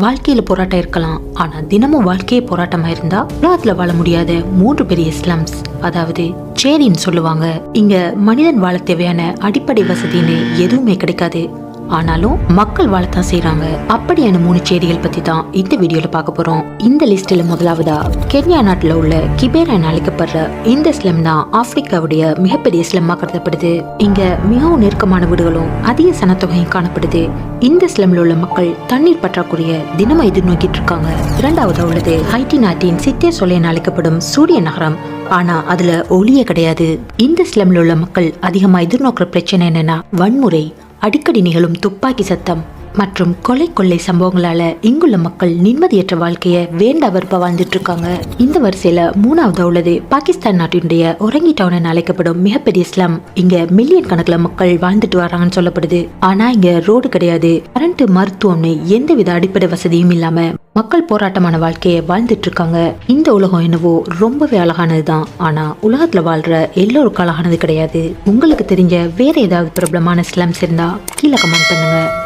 வாழ்க்கையில போராட்டம் இருக்கலாம். ஆனா தினமும் வாழ்க்கையே போராட்டமா இருந்தா உலகத்துல வாழ முடியாத மூன்று பெரிய ஸ்லம்ஸ் அதாவது சேரின்னு சொல்லுவாங்க. இங்க மனிதன் வாழ தேவையான அடிப்படை வசதின்னு எதுவுமே கிடைக்காது. ஆனாலும் மக்கள் வாழத்தான் செய்யறாங்க அப்படியான மூணு செய்திகள் பத்தி தான் இந்த வீடியோல பார்க்க போறோம். இந்த லிஸ்ட்ல முதலாவதா கென்யா நாட்டுல உள்ள கிபேரா என அழைக்கப்படுற இந்த ஸ்லம் தான் ஆப்பிரிக்காவுடைய மிகப்பெரிய ஸ்லம்மா கருதப்படுது. இங்க மிகவும் நெருக்கமான வீடுகளும் அதிக சனத்தொகையும் காணப்படுது. இந்த ஸ்லம்ல உள்ள மக்கள் தண்ணீர் பற்றாக்குறைய தினமும் எதிர்நோக்கிட்டு இருக்காங்க. இரண்டாவதா உள்ளது ஹைட்டி நாட்டின் சித்திய சொலையன் அழைக்கப்படும் சூரிய நகரம். ஆனா அதுல ஒளியே கிடையாது. இந்த ஸ்லம்ல உள்ள மக்கள் அதிகமா எதிர்நோக்கிற பிரச்சனை என்னன்னா வன்முறை. அடிக்கடி நிகழும் துப்பாக்கி சத்தம். மற்றும் கொலை கொள்ளை சம்பவங்களால இங்குள்ள மக்கள் நிம்மதியற்ற வாழ்க்கையை வேண்ட வெறுப்பா வாழ்ந்துட்டு இருக்காங்க இந்த வரிசையில மூணாவது உள்ளது பாகிஸ்தான் நாட்டினுடைய ஒரங்கி டவுன் என அழைக்கப்படும் மிகப்பெரிய ஸ்லம் இங்க மில்லியன் கணக்கில் மக்கள் வாழ்ந்துட்டு வராங்கன்னு சொல்லப்படுது. ஆனா இங்க ரோடு கிடையாது. கரண்ட் மருத்துவம்னு எந்தவித அடிப்படை வசதியும் இல்லாம மக்கள் போராட்டமான வாழ்க்கையை வாழ்ந்துட்டு இருக்காங்க இந்த உலகம் என்னவோ ரொம்பவே அழகானதுதான். ஆனா உலகத்துல வாழ்ற எல்லோருக்கும் அழகானது கிடையாது. உங்களுக்கு தெரிஞ்ச வேற ஏதாவது பிரபலமான ஸ்லம்ஸ் இருந்தா கீழே கமெண்ட் பண்ணுங்க.